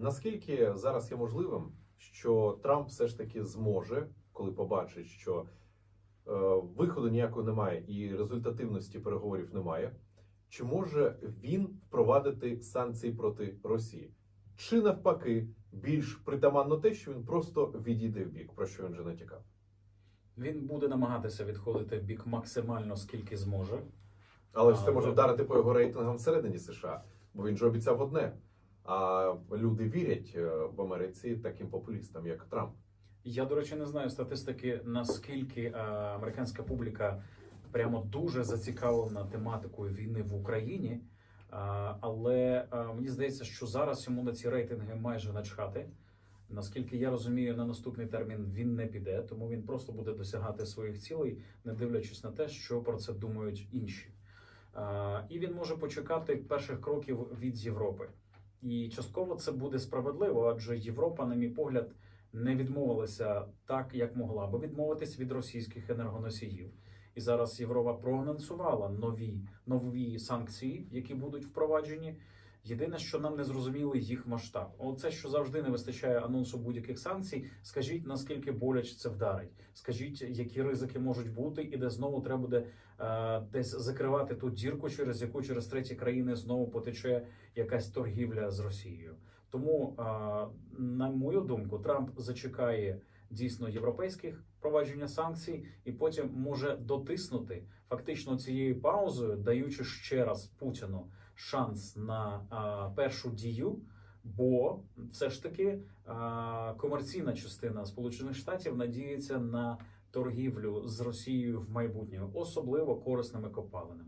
Наскільки зараз є можливим, що Трамп все ж таки зможе, коли побачить, що е, виходу ніякого немає і результативності переговорів немає, чи може він впровадити санкції проти Росії? Чи навпаки більш притаманно те, що він просто відійде в бік, про що він вже натякав? Він буде намагатися відходити в бік максимально скільки зможе. Але ж це може вдарити по його рейтингам всередині США, бо він же обіцяв одне. А люди вірять е, в Америці таким популістам, як Трамп. Я, до речі, не знаю статистики, наскільки е, американська публіка прямо дуже зацікавлена тематикою війни в Україні. Е, але мені здається, що зараз йому на ці рейтинги майже начхати. Наскільки я розумію, на наступний термін він не піде, тому він просто буде досягати своїх цілей, не дивлячись на те, що про це думають інші. І він може почекати перших кроків від Європи. І частково це буде справедливо, адже Європа, на мій погляд, не відмовилася так, як могла би відмовитись від російських енергоносіїв. І зараз Європа проанонсувала нові нові санкції, які будуть впроваджені. Єдине, що нам не зрозуміли їх масштаб. Оце, що завжди не вистачає анонсу будь-яких санкцій. Скажіть, наскільки боляче це вдарить. Скажіть, які ризики можуть бути, і де знову треба буде е, десь закривати ту дірку, через яку через треті країни знову потече якась торгівля з Росією. Тому, е, на мою думку, Трамп зачекає дійсно європейських провадження санкцій, і потім може дотиснути фактично цією паузою, даючи ще раз Путіну шанс на а, першу дію. Бо все ж таки а, комерційна частина Сполучених Штатів надіється на торгівлю з Росією в майбутньому, особливо корисними копалинами.